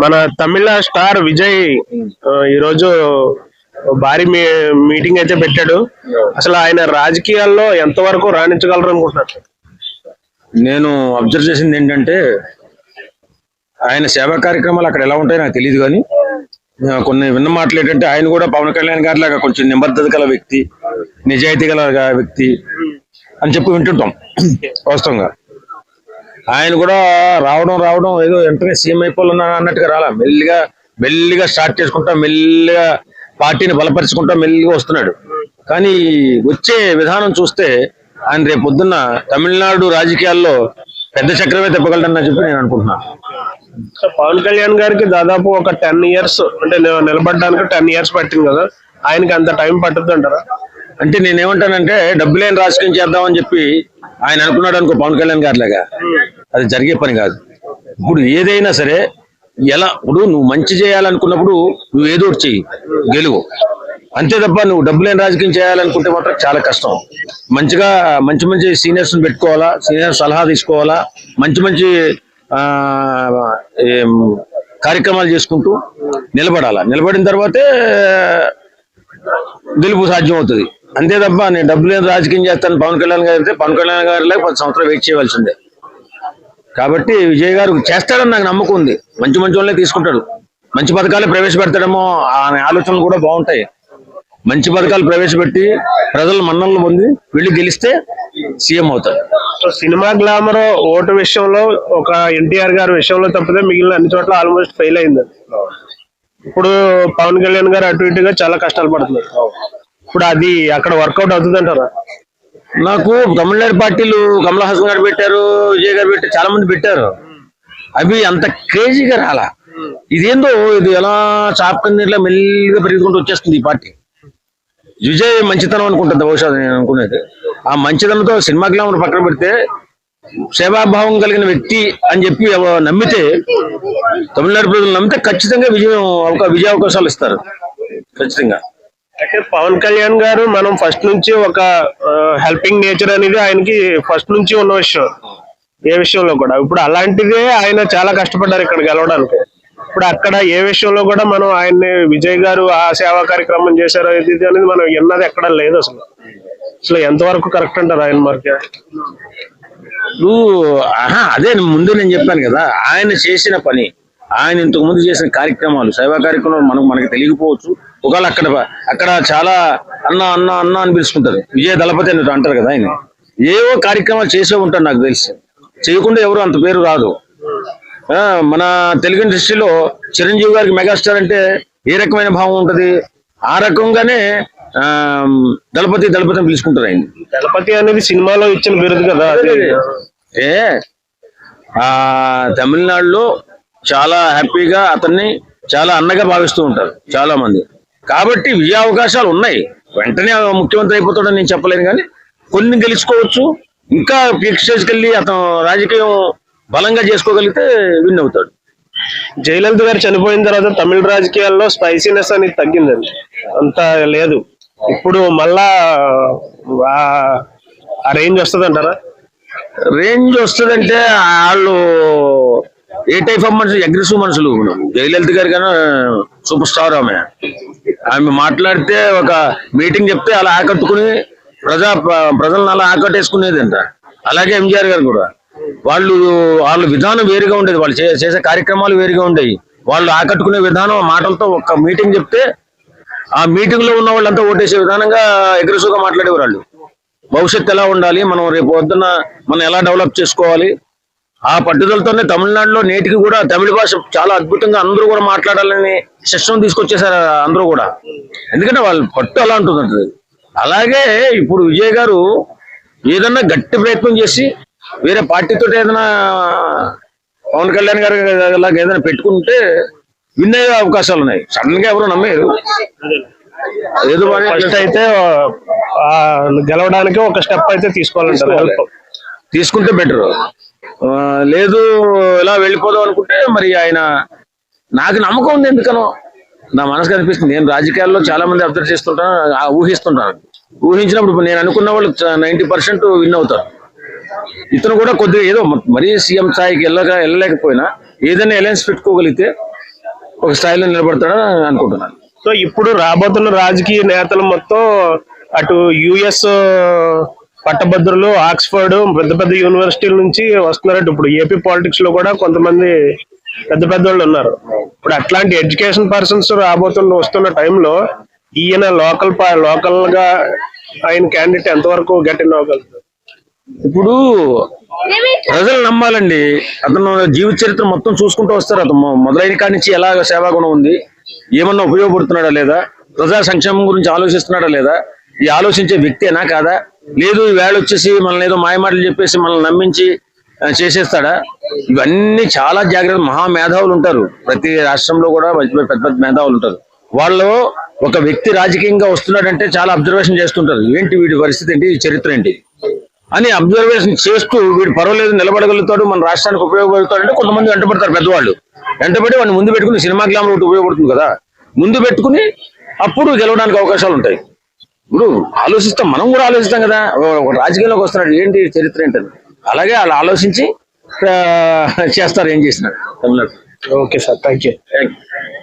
మన తమిళ స్టార్ విజయ్ ఈరోజు ఈ రోజు భారీ మీ- మీటింగ్ అయితే పెట్టాడు. అసలు ఆయన రాజకీయాల్లో ఎంతవరకు రాణించగలరు అనుకుంటున్నారు? నేను అబ్జర్వ్ చేసింది ఏంటంటే ఆయన సేవా కార్యక్రమాలు అక్కడ ఎలా ఉంటాయో నాకు తెలియదు కానీ కొన్ని విన్న మాటలు ఏంటంటే ఆయన కూడా పవన్ కళ్యాణ్ గారి లాగా కొంచెం నిబద్ధత గల వ్యక్తి నిజాయితీ గల వ్యక్తి అని చెప్పి వింటుంటాం వాస్తవంగా. ఆయన కూడా రావడం రావడం ఏదో వెంటనే సీఎం అయిపోవాలన్నా అన్నట్టుగా రాలా. మెల్లిగా మెల్లిగా స్టార్ట్ చేసుకుంటా మెల్లిగా పార్టీని బలపరుచుకుంటా మెల్లిగా వస్తున్నాడు. కానీ వచ్చే విధానం చూస్తే ఆయన రేపు పొద్దున్న తమిళనాడు రాజకీయాల్లో పెద్ద చక్రమే తిప్పగలడని చెప్పి నేను అనుకుంటున్నాను పవన్ కళ్యాణ్ గారికి దాదాపు ఒక టెన్ ఇయర్స్ అంటే నిలబడడానికి టెన్ ఇయర్స్ పట్టింది కదా. ఆయనకి అంత టైం పట్టుద్ది అంటారా అంటే నేనేమంటానంటే డబ్బు లేని రాజకీయం చేద్దామని చెప్పి ఆయన అనుకున్నాడు అనుకో పవన్ కళ్యాణ్ గారిలాగా అది జరిగే పని కాదు. ఇప్పుడు ఏదైనా సరే ఎలా ఇప్పుడు నువ్వు మంచి చేయాలనుకున్నప్పుడు నువ్వు ఏదో ఒకటి చెయ్యి గెలువు. అంతే తప్ప నువ్వు డబ్బు లేని రాజకీయం చేయాలనుకుంటే మాత్రం చాలా కష్టం. మంచిగా మంచి మంచి సీనియర్స్ని పెట్టుకోవాలా సీనియర్ సలహా తీసుకోవాలా మంచి మంచి కార్యక్రమాలు చేసుకుంటూ నిలబడాలా. నిలబడిన తర్వాతే గెలుపు సాధ్యం అవుతుంది అంతే తప్ప నేను డబ్బులు రాజకీయం చేస్తాను? పవన్ కళ్యాణ్ గారు అయితే పవన్ కళ్యాణ్ గారిలో పది సంవత్సరాలు వెయిట్ చేయవలసిందే. కాబట్టి విజయ్ గారు చేస్తాడని నాకు నమ్మకం ఉంది. మంచి మంచి వాళ్ళే తీసుకుంటాడు. మంచి పథకాలు ప్రవేశపెడతాడేమో ఆయన ఆలోచనలు కూడా బాగుంటాయి. మంచి పథకాలు ప్రవేశపెట్టి ప్రజల మన్ననలు పొంది వెళ్ళి గెలిస్తే సీఎం అవుతారు సో సినిమా గ్లామర్ ఓటు విషయంలో ఒక ఎన్టీఆర్ గారి విషయంలో తప్పితే మిగిలిన అన్ని చోట్ల ఆల్మోస్ట్ ఫెయిల్ అయింది. ఇప్పుడు పవన్ కళ్యాణ్ గారు అటు ఇటుగా చాలా కష్టాలు పడుతున్నారు. ఇప్పుడు అది అక్కడ వర్కౌట్ అవుతుంది అంటారా నాకు తమిళనాడు పార్టీలు కమల్ హాసన్ గారు పెట్టారు విజయ్ గారు పెట్టారు చాలా మంది పెట్టారు. అవి అంత క్రేజీగా రాలా. ఇదేందో ఇది ఎలా చాపకంది ఇట్లా మెల్లిగా పెరుగుకుంటూ వచ్చేస్తుంది ఈ పార్టీ. విజయ్ మంచితనం అనుకుంటుంది బహుశా నేను అనుకునేది. ఆ మంచితనంతో సినిమా గ్లామర్ పక్కన పెడితే సేవాభావం కలిగిన వ్యక్తి అని చెప్పి నమ్మితే తమిళనాడు ప్రజలు నమ్మితే ఖచ్చితంగా విజయం విజయ అవకాశాలు ఇస్తారు. ఖచ్చితంగా. అయితే పవన్ కళ్యాణ్ గారు మనం ఫస్ట్ నుంచి ఒక హెల్పింగ్ నేచర్ అనేది ఆయనకి ఫస్ట్ నుంచి ఉన్న విషయం. ఏ విషయంలో కూడా. ఇప్పుడు అలాంటిదే ఆయన చాలా కష్టపడ్డారు ఇక్కడ గెలవడానికి. ఇప్పుడు అక్కడ ఏ విషయంలో కూడా మనం ఆయన్ని విజయ్ గారు ఆ సేవా కార్యక్రమం చేశారో ఇది ఇది అనేది మనం విన్నది ఎక్కడ లేదు అసలు. అసలు ఎంతవరకు కరెక్ట్ అంటారు ఆయన మరి? నువ్వు అదే ముందు నేను చెప్పాను కదా. ఆయన చేసిన పని ఆయన ఇంతకు ముందు చేసిన కార్యక్రమాలు సేవా కార్యక్రమాలు మనకు మనకి తెలియకపోవచ్చు. ఒకవేళ అక్కడ అక్కడ చాలా అన్న అన్న అన్న అని పిలుచుకుంటారు. విజయ దళపతి అని అంటారు కదా ఆయన. ఏవో కార్యక్రమాలు చేసే ఉంటారు నాకు తెలిసి. చేయకుండా ఎవరు అంత పేరు రాదు. మన తెలుగు ఇండస్ట్రీలో చిరంజీవి గారికి మెగాస్టార్ అంటే ఏ రకమైన భావం ఉంటది? ఆ రకంగానే దళపతి దళపతి అని పిలుచుకుంటారు ఆయన. దళపతి అనేది సినిమాలో ఇచ్చిన బిరుదు కదా ఏ ఆ తమిళనాడులో చాలా హ్యాపీగా అతన్ని చాలా అన్నగా భావిస్తూ ఉంటారు చాలా మంది. కాబట్టి విజయ అవకాశాలు ఉన్నాయి. వెంటనే ముఖ్యమంత్రి అయిపోతాడని నేను చెప్పలేను కానీ కొన్ని గెలుచుకోవచ్చు. ఇంకా పీక్ స్టేజ్కి వెళ్ళి అతను రాజకీయం బలంగా చేసుకోగలిగితే విన్ అవుతాడు. జయలలిత గారు చనిపోయిన తర్వాత తమిళ రాజకీయాల్లో స్పైసీనెస్ అనేది తగ్గిందండి. అంత లేదు. ఇప్పుడు మళ్ళా ఆ- ఆ రేంజ్ వస్తుంది అంటారా రేంజ్ వస్తుందంటే వాళ్ళు ఏ టైప్ ఆఫ్ మనుషులు? అగ్రెసివ్ మనుషులు. జయలలిత గారి కన్నా సూపర్ స్టార్ ఆమె. ఆమె మాట్లాడితే ఒక మీటింగ్ చెప్తే అలా ఆకట్టుకుని ప్రజా ప్రజలను అలా ఆకట్టేసుకునేదంట. అలాగే ఎంజీఆర్ గారు కూడా. వాళ్ళు వాళ్ళ విధానం వేరుగా ఉండేది. వాళ్ళు చేసే కార్యక్రమాలు వేరుగా ఉండేవి. వాళ్ళు ఆకట్టుకునే విధానం మాటలతో ఒక మీటింగ్ చెప్తే ఆ మీటింగ్లో ఉన్న వాళ్ళంతా ఓటేసే విధానంగా అగ్రెసివ్గా మాట్లాడేవారు వాళ్ళు. భవిష్యత్తు ఎలా ఉండాలి? మనం రేపు పొద్దున్న మనం ఎలా డెవలప్ చేసుకోవాలి? ఆ పట్టుదలతోనే తమిళనాడులో నేటికి కూడా తమిళ భాష చాలా అద్భుతంగా అందరూ కూడా మాట్లాడాలని సిస్టమ్ తీసుకొచ్చేసారు అందరూ కూడా. ఎందుకంటే వాళ్ళ పట్టు అలా ఉంటుంది అలాగే ఇప్పుడు విజయ్ గారు ఏదన్నా గట్టి ప్రయత్నం చేసి వేరే పార్టీతో ఏదైనా పవన్ కళ్యాణ్ గారు లాగా ఏదైనా పెట్టుకుంటే విన్ అయ్యే అవకాశాలు ఉన్నాయి. సడన్గా ఎవరు నమ్మేరు. ఏదో ఫస్ట్ అయితే గెలవడానికి ఒక స్టెప్ అయితే తీసుకోవాలంటారు. తీసుకుంటే బెటర్. లేదు ఇలా వెళ్ళిపోదాం అనుకుంటే మరి ఆయన నాకు నమ్మకం ఉంది ఎందుకనో. నా మనసుకు అనిపిస్తుంది. నేను రాజకీయాల్లో చాలా మంది అబ్జర్వ్ చేస్తుంటాను ఊహిస్తుంటాను. ఊహించినప్పుడు నేను అనుకున్న వాళ్ళు నైన్టీ పర్సెంట్ విన్ అవుతారు. ఇతను కూడా కొద్దిగా ఏదో మరీ సీఎం స్థాయికి వెళ్ళక వెళ్ళలేకపోయినా ఏదైనా అలయన్స్ పెట్టుకోగలిగితే ఒక స్థాయిలో నిలబడతాడని అనుకుంటున్నాను. సో ఇప్పుడు రాబోతున్న రాజకీయ నేతలు మొత్తం అటు యుఎస్ పట్టభద్రులు ఆక్స్ఫర్డ్ పెద్ద పెద్ద యూనివర్సిటీల నుంచి వస్తున్నారంటే ఇప్పుడు ఏపీ పాలిటిక్స్లో కూడా కొంతమంది పెద్ద పెద్ద వాళ్ళు ఉన్నారు. ఇప్పుడు అట్లాంటి ఎడ్యుకేషన్ పర్సన్స్ రాబోతున్న వస్తున్న టైంలో ఈయన లోకల్ లోకల్గా ఆయన క్యాండిడేట్ ఎంతవరకు గట్టిన అవ్వగలుగుతారు? ఇప్పుడు ప్రజలు నమ్మాలండి. అతను జీవిత చరిత్ర మొత్తం చూసుకుంటూ వస్తారు. అతను మొదలైన కాడి నుంచి ఎలా సేవాగుణం ఉంది ఏమన్నా ఉపయోగపడుతున్నాడా లేదా ప్రజా సంక్షేమం గురించి ఆలోచిస్తున్నాడా లేదా ఈ ఆలోచించే వ్యక్తేనా కాదా లేదు వేళ వచ్చేసి మనల్ని ఏదో మాయమాటలు చెప్పేసి మనల్ని నమ్మించి చేసేస్తాడా? ఇవన్నీ చాలా జాగ్రత్త మహా మేధావులు ఉంటారు. ప్రతి రాష్ట్రంలో కూడా పెద్ద పెద్ద పెద్ద మేధావులు ఉంటారు. వాళ్ళు ఒక వ్యక్తి రాజకీయంగా వస్తున్నాడంటే చాలా అబ్జర్వేషన్ చేస్తుంటారు. ఏంటి వీడి పరిస్థితి ఏంటి? చరిత్ర ఏంటి? అని అబ్జర్వేషన్ చేస్తూ వీడు పర్వాలేదు నిలబడగలుగుతాడు మన రాష్ట్రానికి ఉపయోగపడతాడంటే కొంతమంది వెంటబడతారు పెద్దవాళ్ళు. వెంటబడి వాడిని ముందు పెట్టుకుని సినిమా గ్లామర్ ఒకటి ఉపయోగపడుతుంది కదా. ముందు పెట్టుకుని అప్పుడు గెలవడానికి అవకాశాలు ఉంటాయి. ఇప్పుడు ఆలోచిస్తాం మనం కూడా ఆలోచిస్తాం కదా. రాజకీయంలోకి వస్తున్నాడు. ఏంటి చరిత్ర ఏంటని. అలాగే వాళ్ళు ఆలోచించి చేస్తారు ఏం చేసినారు. Tamil Nadu okay sir thank you thank you